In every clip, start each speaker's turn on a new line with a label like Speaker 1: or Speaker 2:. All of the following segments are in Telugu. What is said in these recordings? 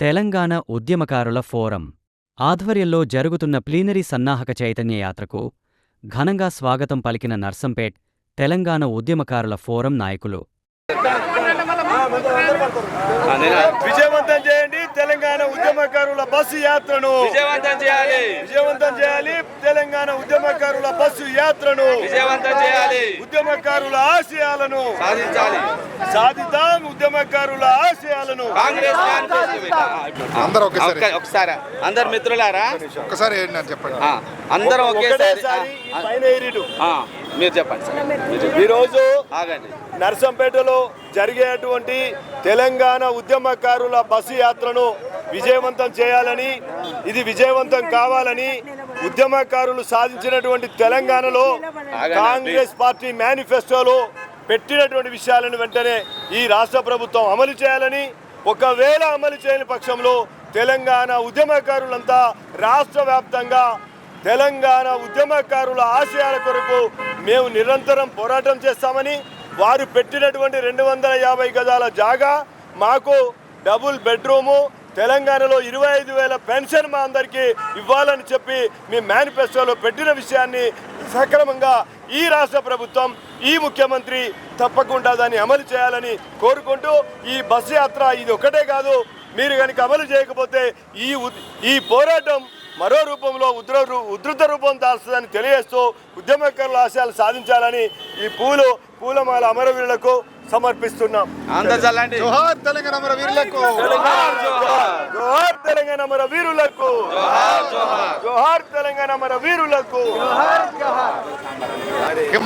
Speaker 1: తెలంగాణ ఉద్యమకారుల ఫోరం. ఆధ్వర్యంలో జరుగుతున్న ప్లీనరీ సన్నాహక చైతన్య యాత్రకు ఘనంగా స్వాగతం పలికిన నర్సంపేట్ తెలంగాణ ఉద్యమకారుల ఫోరం నాయకులు.
Speaker 2: విజయవంతం తెలంగాణ ఉద్యమకారుల బస్సు యాత్రను
Speaker 3: విజయవంతం చేయాలి.
Speaker 2: విజయవంతం చేయాలి. తెలంగాణ ఉద్యమకారుల బస్సు యాత్రను
Speaker 3: విజయవంతం చేయాలి.
Speaker 2: ఉద్యమకారుల ఆశయాలను
Speaker 3: సాధించాలి.
Speaker 2: సాధిద్దాం ఉద్యమకారుల ఆశయాలను.
Speaker 3: కాంగ్రెస్.
Speaker 4: అందరూ ఒకేసారి.
Speaker 3: ఒకసారి. అందరు మిత్రులారా?
Speaker 4: అని చెప్పండి.
Speaker 3: ఆ, అందరం ఒకేసారి
Speaker 2: ఈ
Speaker 3: మీరు చెప్పండి సార్.
Speaker 2: ఈరోజు
Speaker 3: ఆగండి.
Speaker 2: నర్సంపేటలో జరిగేటువంటి తెలంగాణ ఉద్యమకారుల బస్సు యాత్రను విజయవంతం చేయాలని ఇది విజయవంతం కావాలని ఉద్యమకారులు సాధించినటువంటి తెలంగాణలో కాంగ్రెస్ పార్టీ మేనిఫెస్టోలో పెట్టినటువంటి విషయాలను వెంటనే ఈ రాష్ట్ర ప్రభుత్వం అమలు చేయాలని ఒకవేళ అమలు చేయని పక్షంలో తెలంగాణ ఉద్యమకారులంతా రాష్ట్ర వ్యాప్తంగా తెలంగాణ ఉద్యమకారుల ఆశయాల కొరకు మేము నిరంతరం పోరాటం చేస్తామని వారు పెట్టినటువంటి రెండు వందల యాభై గజాల జాగా మాకు డబుల్ బెడ్రూము తెలంగాణలో ఇరవై ఐదు వేల పెన్షన్ మా అందరికీ ఇవ్వాలని చెప్పి మీ మేనిఫెస్టోలో పెట్టిన విషయాన్ని సక్రమంగా ఈ రాష్ట్ర ప్రభుత్వం ఈ ముఖ్యమంత్రి తప్పకుండా దాన్ని అమలు చేయాలని కోరుకుంటూ ఈ బస్సు యాత్ర ఇది ఒకటే కాదు మీరు కనుక అమలు చేయకపోతే ఈ ఉద్- ఈ పోరాటం మరో రూపంలో ఉద్ర రూ- ఉధృత రూపం దాల్స్తుందని తెలియజేస్తూ ఉద్యమకారుల ఆశయాలు సాధించాలని ఈ పూలు పూలమాల అమరవీరులకు సమర్పిస్తున్నాం.
Speaker 4: జోహార్ తెలంగాణ వీరులకు.
Speaker 2: జోహార్ తెలంగాణ వీరులకు. జోహార్ తెలంగాణ వీరులకు.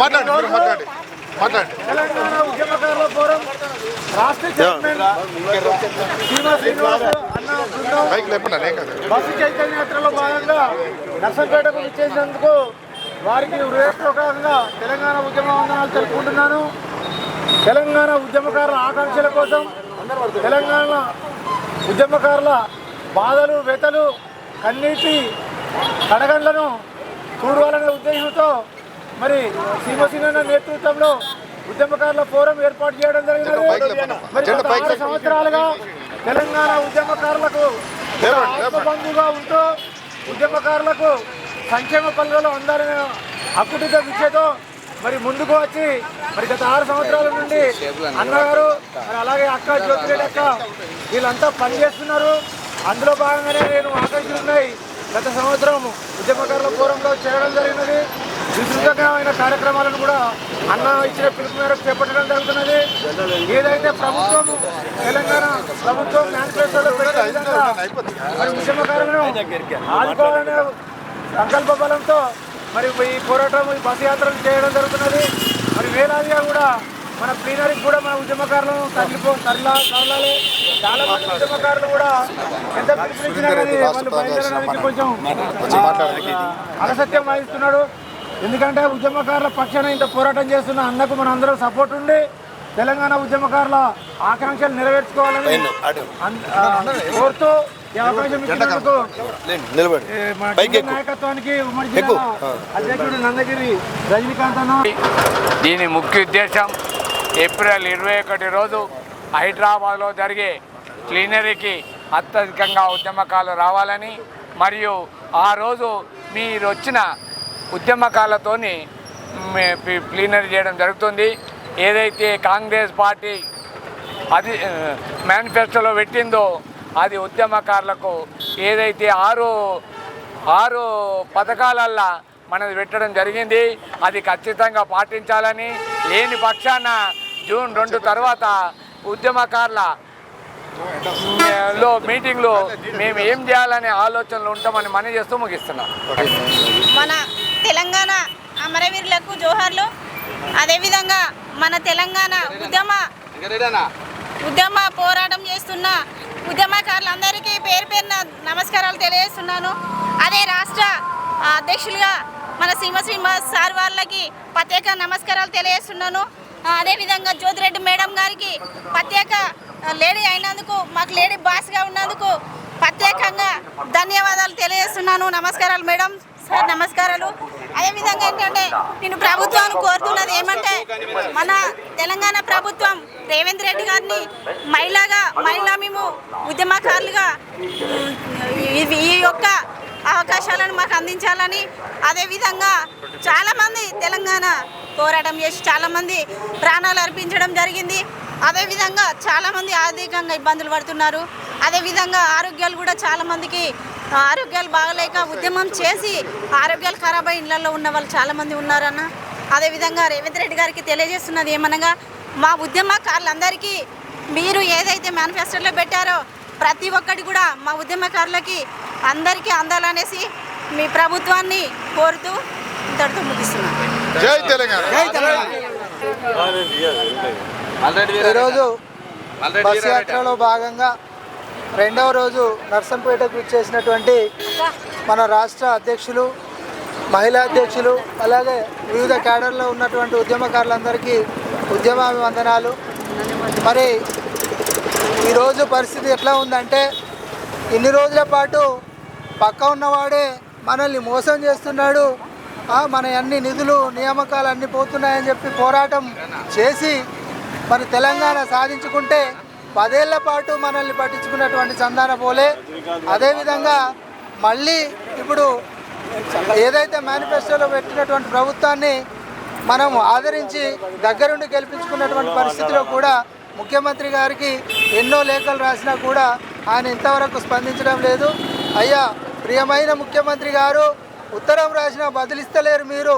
Speaker 4: మాట్లాడండి మాట్లాడండి. మాట్లాడండి.
Speaker 5: తెలంగాణ ఉద్యమకారుల ఫోరం రాష్ట్ర బస్సు చైతన్య యాత్రలో భాగంగా నర్సంపేటకు విచ్చేసినందుకు వారికి హృదయపూర్వకంగా తెలంగాణ ఉద్యమ వందనాలు తెలుపుకుంటున్నాను. తెలంగాణ ఉద్యమకారుల ఆకాంక్షల కోసం తెలంగాణ ఉద్యమకారుల బాధలు వ్యతలు కన్నీటి కడగండ్లను చూడాలనే ఉద్దేశంతో మరి సీమసింగన్న నేతృత్వంలో ఉద్యమకారుల ఫోరం ఏర్పాటు చేయడం జరిగినది
Speaker 4: లేపండి.
Speaker 5: మరి ఆరు. సంవత్సరాలుగా తెలంగాణ ఉద్యమకారులకు. బంధుగా ఉంటూ ఉద్యమకారులకు సంక్షేమ పనులలో అందాలనే అకుటిత విద్యతో మరి ముందుకు వచ్చి మరి గత ఆరు సంవత్సరాల నుండి అన్నగారు మరి అలాగే అక్క జ్యోతిరెడ్డి అక్క వీళ్ళంతా పనిచేస్తున్నారు అందులో భాగంగానే నేను ఆకర్షిస్తున్నాయి గత సంవత్సరం ఉద్యమకారుల ఫోరంలో చేయడం జరిగినది. విస్తృతమైన కార్యక్రమాలను కూడా అన్న ఇచ్చిన పిలుపు మేరకు చేపట్టడం జరుగుతున్నది. ఏదైతే ప్రభుత్వం తెలంగాణ ప్రభుత్వం మేనిఫెస్టోలో పెట్టిన విధంగా మరి ఉద్యమకారులను ఆదుకోవాలనే సంకల్ప బలంతో మరి ఈ పోరాటం ఈ బస్సు యాత్రలు చేయడం జరుగుతున్నది. మరి వేలాదిగా కూడా మన ప్లీనరీకి కూడా మన ఉద్యమకారులను తరలిపో తరలా తరలాలి. చాలా మంది ఉద్యమకారులు కూడా ఎంత పిలుపునిచ్చినా కానీ వాళ్ళు బయలుదేరడానికి కొంచెం అలసత్యం వహిస్తున్నాడు ఎందుకంటే ఉద్యమకారుల పక్షాన ఇంత పోరాటం చేస్తున్న అన్నకు మన అందరం సపోర్ట్ ఉండి తెలంగాణ ఉద్యమకారుల ఆకాంక్షలు నెరవేర్చుకోవాలని కోరుతూ నాయకత్వానికి ఉమ్మడి జిల్లా అధ్యక్షుడు నందగిరి రజనీకాంత్ అన్న.
Speaker 6: దీని ముఖ్య ఉద్దేశం ఏప్రిల్ ఇరవై ఒకటి రోజు హైదరాబాద్లో జరిగే క్లీనరీకి అత్యధికంగా ఉద్యమకాలు రావాలని మరియు ఆ రోజు మీరు వచ్చిన ఉద్యమకాలతోని ప్లీనరీ చేయడం జరుగుతుంది. ఏదైతే కాంగ్రెస్ పార్టీ అది మేనిఫెస్టోలో పెట్టిందో అది ఉద్యమకారులకు ఏదైతే ఆరు ఆరు పథకాలల్లా మనది పెట్టడం జరిగింది అది ఖచ్చితంగా పాటించాలని లేని పక్షాన జూన్ రెండు తర్వాత ఉద్యమకారుల లో మీటింగ్లో మేము ఏం చేయాలనే ఆలోచనలు ఉంటామని మనం చేస్తూ ముగిస్తున్నాం.
Speaker 7: మన తెలంగాణ అమరవీరులకు జోహార్లు అదేవిధంగా మన తెలంగాణ ఉద్యమ ఉద్యమ పోరాటం చేస్తున్న ఉద్యమకారులందరికీ పేరు పేరున నమస్కారాలు తెలియజేస్తున్నాను. అదే రాష్ట్ర అధ్యక్షులుగా మన శ్రీమ శ్రీనివాస్ సార్ వాళ్ళకి ప్రత్యేక నమస్కారాలు తెలియజేస్తున్నాను. అదేవిధంగా జ్యోతిరెడ్డి మేడం గారికి ప్రత్యేక లేడీ అయినందుకు మాకు లేడీ బాస్గా ఉన్నందుకు ప్రత్యేకంగా ధన్యవాదాలు తెలియజేస్తున్నాను. నమస్కారాలు మేడం. సార్ నమస్కారాలు. అదేవిధంగా ఏంటంటే నేను ప్రభుత్వాన్ని కోరుతున్నది ఏమంటే మన తెలంగాణ ప్రభుత్వం రేవంత్ రెడ్డి గారిని మహిళగా మహిళా మేము ఉద్యమకారులుగా ఈ యొక్క అవకాశాలను మాకు అందించాలని అదేవిధంగా చాలామంది తెలంగాణ పోరాటం చేసి చాలామంది ప్రాణాలు అర్పించడం జరిగింది. అదేవిధంగా చాలామంది ఆర్థికంగా ఇబ్బందులు పడుతున్నారు. అదేవిధంగా ఆరోగ్యాలు కూడా చాలామందికి ఆరోగ్యాలు బాగలేక ఉద్యమం చేసి ఆరోగ్యాలు ఖరాబ్ అయి ఇళ్ళలో ఉన్న వాళ్ళు చాలామంది ఉన్నారన్న. అదేవిధంగా రేవంత్ రెడ్డి గారికి తెలియజేస్తున్నది ఏమనగా మా ఉద్యమకారులందరికీ మీరు ఏదైతే మేనిఫెస్టోలో పెట్టారో ప్రతి ఒక్కటి కూడా మా ఉద్యమకారులకి అందరికీ అందాలనేసి మీ ప్రభుత్వాన్ని కోరుతూ ఇంతటితో ముగిస్తున్నాను.
Speaker 8: జై తెలంగాణ.
Speaker 9: ఆల్రెడీ
Speaker 10: ఈరోజు బస్ యాత్రలో భాగంగా రెండవ రోజు నర్సంపేటకు చేసినటువంటి మన రాష్ట్ర అధ్యక్షులు మహిళా అధ్యక్షులు అలాగే వివిధ క్యాడర్లో ఉన్నటువంటి ఉద్యమకారులందరికీ ఉద్యమాభివందనాలు. మరి ఈరోజు పరిస్థితి ఎట్లా ఉందంటే ఇన్ని రోజుల పాటు పక్క ఉన్నవాడే మనల్ని మోసం చేస్తున్నాడు. మన అన్ని నిధులు నియామకాలు అన్ని పోతున్నాయని చెప్పి పోరాటం చేసి మరి తెలంగాణ సాధించుకుంటే పదేళ్ళ పాటు మనల్ని పట్టించుకున్నటువంటి చందాన పోలే. అదేవిధంగా మళ్ళీ ఇప్పుడు ఏదైతే మేనిఫెస్టోలో పెట్టినటువంటి ప్రభుత్వాన్ని మనం ఆదరించి దగ్గరుండి గెలిపించుకున్నటువంటి పరిస్థితిలో కూడా ముఖ్యమంత్రి గారికి ఎన్నో లేఖలు రాసినా కూడా ఆయన ఇంతవరకు స్పందించడం లేదు. అయ్యా ప్రియమైన ముఖ్యమంత్రి గారు ఉత్తరం రాసినా బదిలిస్తలేరు మీరు.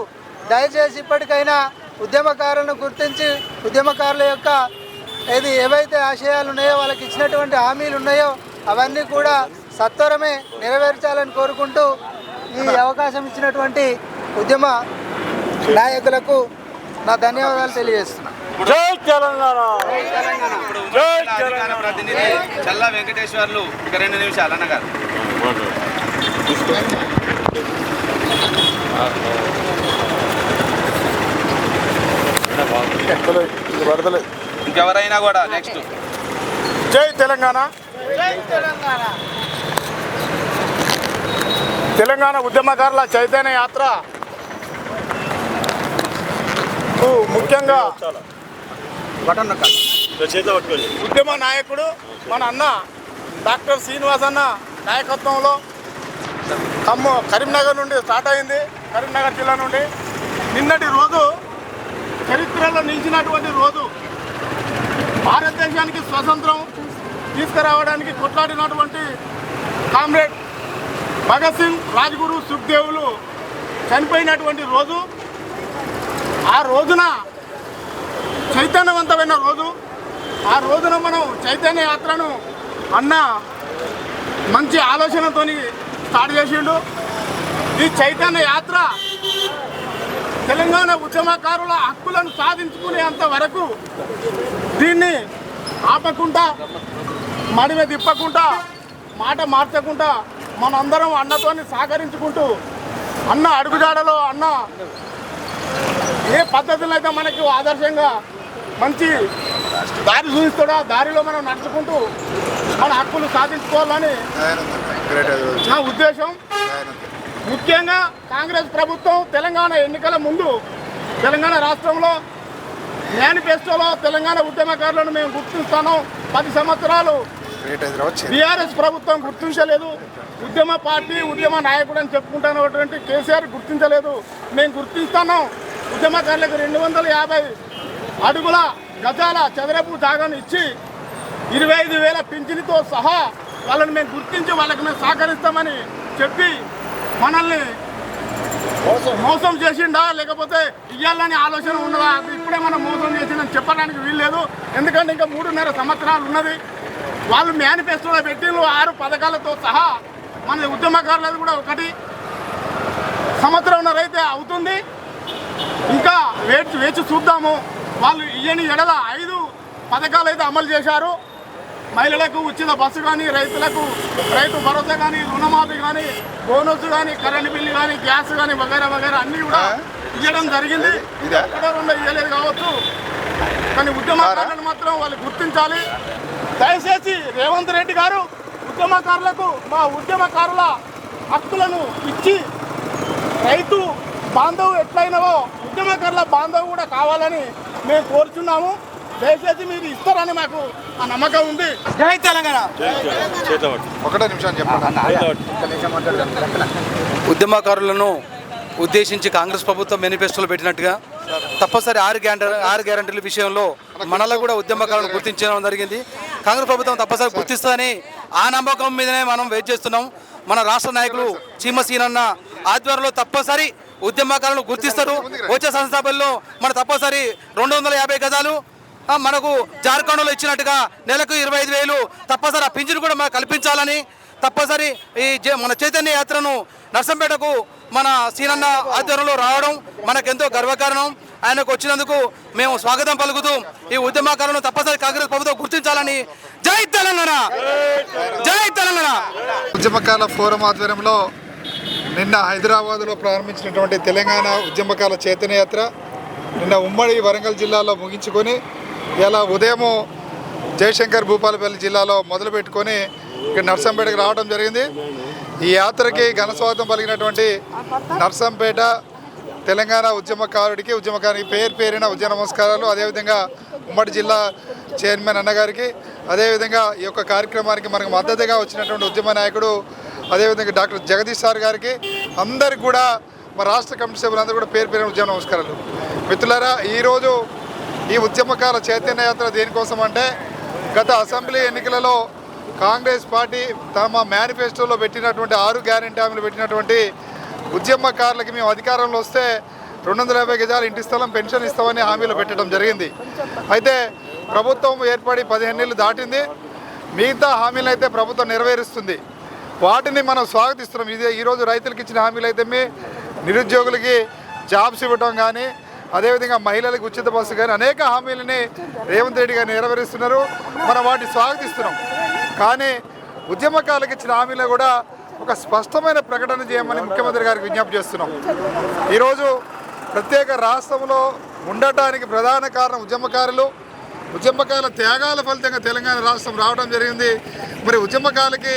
Speaker 10: దయచేసి ఇప్పటికైనా ఉద్యమకారులను గుర్తించి ఉద్యమకారుల యొక్క ఏది ఏవైతే ఆశయాలు ఉన్నాయో వాళ్ళకి ఇచ్చినటువంటి హామీలు ఉన్నాయో అవన్నీ కూడా సత్వరమే నెరవేర్చాలని కోరుకుంటూ ఈ అవకాశం ఇచ్చినటువంటి ఉద్యమ నాయకులకు నా ధన్యవాదాలు తెలియజేస్తున్నాను
Speaker 9: ప్రతినిధి చల్లా వెంకటేశ్వర్లు ఇక రెండు నిమిషాలు అన్నగారు. ఇంకెవరైనా కూడా నెక్స్ట్.
Speaker 8: జై తెలంగాణ. తెలంగాణ ఉద్యమకారుల చైతన్య యాత్ర. ముఖ్యంగా ఉద్యమ నాయకుడు మన అన్న డాక్టర్ శ్రీనివాస్ అన్న నాయకత్వంలో ఖమ్మ కరీంనగర్ నుండి స్టార్ట్ అయింది కరీంనగర్ జిల్లా నుండి. నిన్నటి రోజు చరిత్రలో నిలిచినటువంటి రోజు. భారతదేశానికి స్వతంత్రం తీసుకురావడానికి కొట్లాడినటువంటి కామ్రేడ్ భగత్ సింగ్ రాజ్గురు సుఖ్దేవులు చనిపోయినటువంటి రోజు ఆ రోజున చైతన్యవంతమైన రోజు. ఆ రోజున మనం చైతన్య యాత్రను అన్న మంచి ఆలోచనతోని స్టార్ట్ చేసిండు. ఈ చైతన్య యాత్ర తెలంగాణ ఉద్యమకారుల హక్కులను సాధించుకునేంత వరకు దీన్ని ఆపకుండా మడిమె తిప్పకుండా మాట మార్చకుండా మనందరం అన్నతోని సహకరించుకుంటూ అన్న అడుగుజాడలో అన్న ఏ పద్ధతులు అయితే మనకి ఆదర్శంగా మంచి దారి చూపిస్తాడో దారిలో మనం నడుచుకుంటూ మన హక్కులు సాధించుకోవాలని నా ఉద్దేశం. ముఖ్యంగా కాంగ్రెస్ ప్రభుత్వం తెలంగాణ ఎన్నికల ముందు తెలంగాణ రాష్ట్రంలో మేనిఫెస్టోలో తెలంగాణ ఉద్యమకారులను మేము గుర్తిస్తాను పది సంవత్సరాలు బీఆర్ఎస్ ప్రభుత్వం గుర్తించలేదు. ఉద్యమ పార్టీ ఉద్యమ నాయకుడు అని చెప్పుకుంటున్నటువంటి కేసీఆర్ గుర్తించలేదు. మేము గుర్తిస్తాను ఉద్యమకారులకు రెండు వందల యాభై అడుగుల గజాల చదరపు జాగాను ఇచ్చి ఇరవై ఐదు వేల పింఛనితో సహా వాళ్ళని మేము గుర్తించి వాళ్ళకి మేము సహకరిస్తామని చెప్పి మనల్ని మోసం. చేసిండా? లేకపోతే ఇయ్యాలని ఆలోచన ఉన్నదా? అది ఇప్పుడే మనం మోసం చేసిందని చెప్పడానికి వీల్లేదు. ఎందుకంటే ఇంకా మూడున్నర సంవత్సరాలు ఉన్నది. వాళ్ళు మేనిఫెస్టోలో పెట్టిన ఆరు పథకాలతో సహా మన ఉద్యమకారులది కూడా ఒకటి. సంవత్సరంన్నర అయితే అవుతుంది. ఇంకా వేచి వేచి చూద్దాము. వాళ్ళు ఇయ్యని ఎడల ఐదు పథకాలు అయితే అమలు చేశారు. మహిళలకు ఉచిత బస్సు కానీ రైతులకు రైతు భరోసా కానీ రుణమాఫీ కానీ బోనస్ కానీ కరెంట్ బిల్లు కానీ గ్యాస్ కానీ వగైరా వగైరా అన్నీ కూడా ఇవ్వడం జరిగింది. ఎక్కడో రెండో ఇవ్వలేదు కావచ్చు. కానీ ఉద్యమకారులను మాత్రం వాళ్ళు గుర్తించాలి. దయచేసి రేవంత్ రెడ్డి గారు ఉద్యమకారులకు మా ఉద్యమకారుల హక్కులను ఇచ్చి రైతు బాంధవు ఎట్లయినవో ఉద్యమకారుల బాంధవు కూడా కావాలని మేము కోరుచున్నాము. దయచేసి మీరు ఇస్తారని మాకు ఆ నమ్మకం ఉంది. జై తెలంగాణ.
Speaker 4: ఒకటే నిమిషం
Speaker 11: ఉద్యమకారులను ఉద్దేశించి కాంగ్రెస్ ప్రభుత్వం మేనిఫెస్టోలో పెట్టినట్టుగా తప్పనిసరి ఆరు గ్యారంటీ ఆరు గ్యారంటీల విషయంలో మనలో కూడా ఉద్యమకారులను గుర్తించడం జరిగింది. కాంగ్రెస్ ప్రభుత్వం తప్పనిసరి గుర్తిస్తుందని ఆ నమ్మకం మీదనే మనం వెయిట్ చేస్తున్నాం. మన రాష్ట్ర నాయకులు చీమసీనన్న ఆధ్వర్యంలో తప్పనిసరి ఉద్యమకారులను గుర్తిస్తారు. వచ్చే సంస్థాపనలో మన తప్పనిసరి రెండు వందల యాభై గజాలు మనకు జార్ఖండ్లో ఇచ్చినట్టుగా నెలకు ఇరవై ఐదు వేలు తప్పనిసరి ఆ పింఛను కూడా మనకు కల్పించాలని తప్పనిసరి ఈ మన చైతన్య యాత్రను నర్సంపేటకు మన సీనన్న ఆధ్వర్యంలో రావడం మనకెంతో గర్వకారణం. ఆయనకు వచ్చినందుకు మేము స్వాగతం పలుకుతూ ఈ ఉద్యమకాలను తప్పనిసరి కాంగ్రెస్ ప్రభుత్వం గుర్తించాలని జై తెలంగాణ! జై తెలంగాణ!
Speaker 4: ఉద్యమకాల ఫోరం ఆధ్వర్యంలో నిన్న హైదరాబాద్లో ప్రారంభించినటువంటి తెలంగాణ ఉద్యమకాల చైతన్య యాత్ర నిన్న ఉమ్మడి వరంగల్ జిల్లాలో ముగించుకొని ఇలా ఉదయము జయశంకర్ భూపాలపల్లి జిల్లాలో మొదలుపెట్టుకొని ఇక్కడ నర్సంపేటకు రావడం జరిగింది. ఈ యాత్రకి ఘన స్వాగతం పలికినటువంటి నర్సంపేట తెలంగాణ ఉద్యమకారుడికి ఉద్యమకారునికి పేరు పేరిన ఉద్యమ నమస్కారాలు అదేవిధంగా ఉమ్మడి జిల్లా చైర్మన్ అన్నగారికి అదేవిధంగా ఈ యొక్క కార్యక్రమానికి మనకు మద్దతుగా వచ్చినటువంటి ఉద్యమ నాయకుడు అదేవిధంగా డాక్టర్ జగదీష్ సార్ గారికి అందరికి కూడా మా రాష్ట్ర కమిటీ సభ్యులందరూ కూడా పేరు పేరిన ఉద్యమ నమస్కారాలు. మిత్రులారా ఈరోజు ఈ ఉద్యమకాల చైతన్య యాత్ర దేనికోసం అంటే గత అసెంబ్లీ ఎన్నికలలో కాంగ్రెస్ పార్టీ తమ మేనిఫెస్టోలో పెట్టినటువంటి ఆరు గ్యారెంటీ హామీలు పెట్టినటువంటి ఉద్యమకారులకి మేము అధికారంలో వస్తే రెండు వందల యాభై గజాలు ఇంటి స్థలం పెన్షన్ ఇస్తామని హామీలు పెట్టడం జరిగింది. అయితే ప్రభుత్వం ఏర్పడి పదిహేను నెలలు దాటింది. మిగతా హామీలు అయితే ప్రభుత్వం నెరవేరుస్తుంది. వాటిని మనం స్వాగతిస్తున్నాం. ఇదే ఈరోజు రైతులకు ఇచ్చిన హామీలు అయితే మీ నిరుద్యోగులకి జాబ్స్ ఇవ్వడం కానీ అదేవిధంగా మహిళలకు ఉచిత బస్సు కానీ అనేక హామీలని రేవంత్ రెడ్డి గారు నెరవేరుస్తున్నారు. మనం వాటిని స్వాగతిస్తున్నాం. కానీ ఉద్యమకాలకు ఇచ్చిన హామీలో కూడా ఒక స్పష్టమైన ప్రకటన చేయమని ముఖ్యమంత్రి గారికి విజ్ఞప్తి చేస్తున్నాం. ఈరోజు ప్రత్యేక రాష్ట్రంలో ఉండటానికి ప్రధాన కారణం ఉద్యమకారులు. ఉద్యమకాల త్యాగాల ఫలితంగా తెలంగాణ రాష్ట్రం రావడం జరిగింది. మరి ఉద్యమకాలకి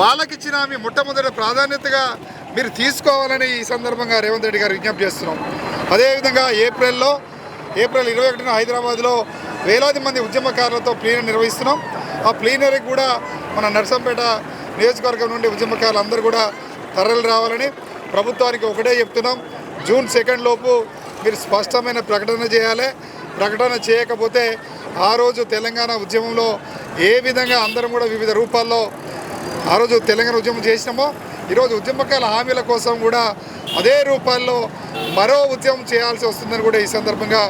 Speaker 4: వాళ్ళకిచ్చిన హామీ మొట్టమొదటి ప్రాధాన్యతగా మీరు తీసుకోవాలని ఈ సందర్భంగా రేవంత్ రెడ్డి గారు విజ్ఞప్తి చేస్తున్నాం. అదేవిధంగా ఏప్రిల్లో ఏప్రిల్ ఇరవై ఒకటిన హైదరాబాద్లో వేలాది మంది ఉద్యమకారులతో ప్లీనరీ నిర్వహిస్తున్నాం. ఆ ప్లీనరీకి కూడా మన నర్సంపేట నియోజకవర్గం నుండి ఉద్యమకారులు అందరూ కూడా తరలి రావాలని ప్రభుత్వానికి ఒకటే చెప్తున్నాం. జూన్ సెకండ్ లోపు మీరు స్పష్టమైన ప్రకటన చేయాలి. ప్రకటన చేయకపోతే ఆ రోజు తెలంగాణ ఉద్యమంలో ఏ విధంగా అందరం కూడా వివిధ రూపాల్లో ఆ రోజు తెలంగాణ ఉద్యమం చేసినామో ఈరోజు ఉద్యమకాల హామీల కోసం కూడా అదే రూపాల్లో మరో ఉద్యమం చేయాల్సి వస్తుందని కూడా ఈ సందర్భంగా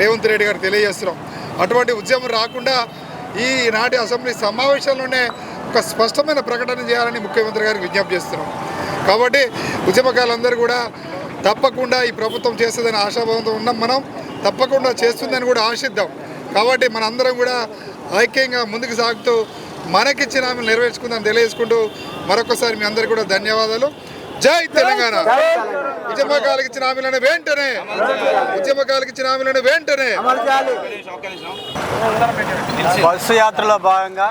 Speaker 4: రేవంత్ రెడ్డి గారు తెలియజేస్తున్నాం. అటువంటి ఉద్యమం రాకుండా ఈనాటి అసెంబ్లీ సమావేశంలోనే ఒక స్పష్టమైన ప్రకటన చేయాలని ముఖ్యమంత్రి గారికి విజ్ఞప్తి చేస్తున్నాం. కాబట్టి ఉద్యమకాలందరూ కూడా తప్పకుండా ఈ ప్రభుత్వం చేస్తుందని ఆశాభావంతో ఉన్నాం మనం తప్పకుండా చేస్తుందని కూడా ఆశిద్దాం. కాబట్టి మనందరం కూడా ఐక్యంగా ముందుకు సాగుతూ మనకిచ్చిన హామీలు నెరవేర్చుకుందని తెలియజేసుకుంటూ మరొకసారి మీ అందరికీ కూడా ధన్యవాదాలు. జై తెలంగాణ. ఉద్యమకాలకు ఇచ్చిన హామీలను వెంటనే ఉద్యమకాలకు ఇచ్చిన హామీలను వెంటనే.
Speaker 1: బస్సు యాత్రలో భాగంగా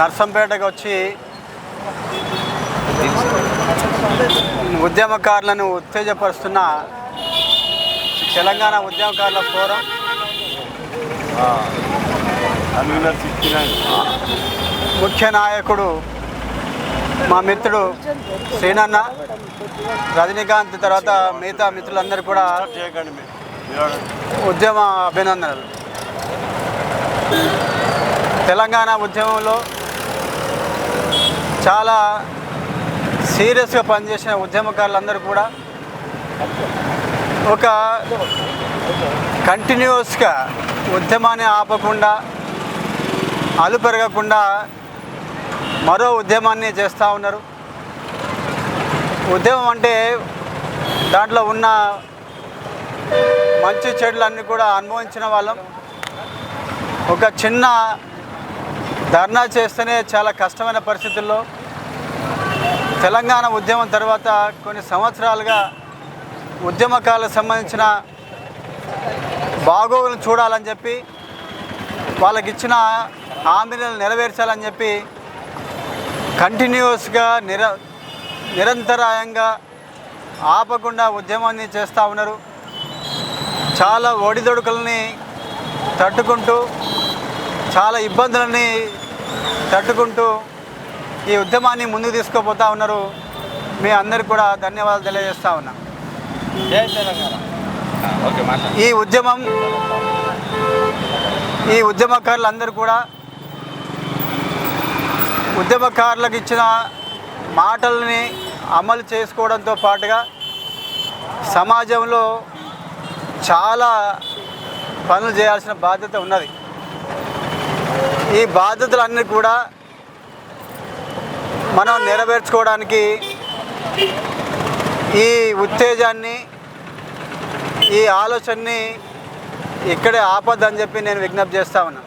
Speaker 1: నర్సంపేటకు వచ్చి ఉద్యమకారులను ఉత్తేజపరుస్తున్న తెలంగాణ ఉద్యమకారుల ఫోరం. ముఖ్య నాయకుడు మా మిత్రుడు శ్రీనన్న రజనీకాంత్ తర్వాత మిగతా మిత్రులందరూ కూడా ఉద్యమ అభినందనలు. తెలంగాణ ఉద్యమంలో చాలా సీరియస్గా పనిచేసిన ఉద్యమకారులందరూ కూడా ఒక కంటిన్యూస్గా ఉద్యమాన్ని ఆపకుండా అలు పెరగకుండా మరో ఉద్యమాన్ని చేస్తూ ఉన్నారు. ఉద్యమం అంటే దాంట్లో ఉన్న మంచి చెడులన్నీ కూడా అనుభవించిన వాళ్ళం. ఒక చిన్న ధర్నా చేస్తేనే చాలా కష్టమైన పరిస్థితుల్లో తెలంగాణ ఉద్యమం తర్వాత కొన్ని సంవత్సరాలుగా ఉద్యమకాలకు సంబంధించిన బాగోగులను చూడాలని చెప్పి వాళ్ళకి ఇచ్చిన హామీలను నెరవేర్చాలని చెప్పి కంటిన్యూస్గా నిర నిరంతరాయంగా ఆపకుండా ఉద్యమాన్ని చేస్తూ ఉన్నారు. చాలా ఒడిదొడుకుల్ని తట్టుకుంటూ చాలా ఇబ్బందులని తట్టుకుంటూ ఈ ఉద్యమాన్ని ముందుకు తీసుకుపోతా ఉన్నారు. మీ అందరికి కూడా ధన్యవాదాలు తెలియజేస్తా ఉన్నా. ఈ ఉద్యమం ఈ ఉద్యమకారులందరూ కూడా ఉద్యమకారులకు ఇచ్చిన మాటల్ని అమలు చేసుకోవడంతో పాటుగా సమాజంలో చాలా పనులు చేయాల్సిన బాధ్యత ఉన్నది. ఈ బాధ్యతలన్నీ కూడా మనం నెరవేర్చుకోవడానికి ఈ ఉత్తేజాన్ని ఈ ఆలోచనని ఇక్కడే ఆపద్దని చెప్పి నేను విజ్ఞప్తి చేస్తా ఉన్నా.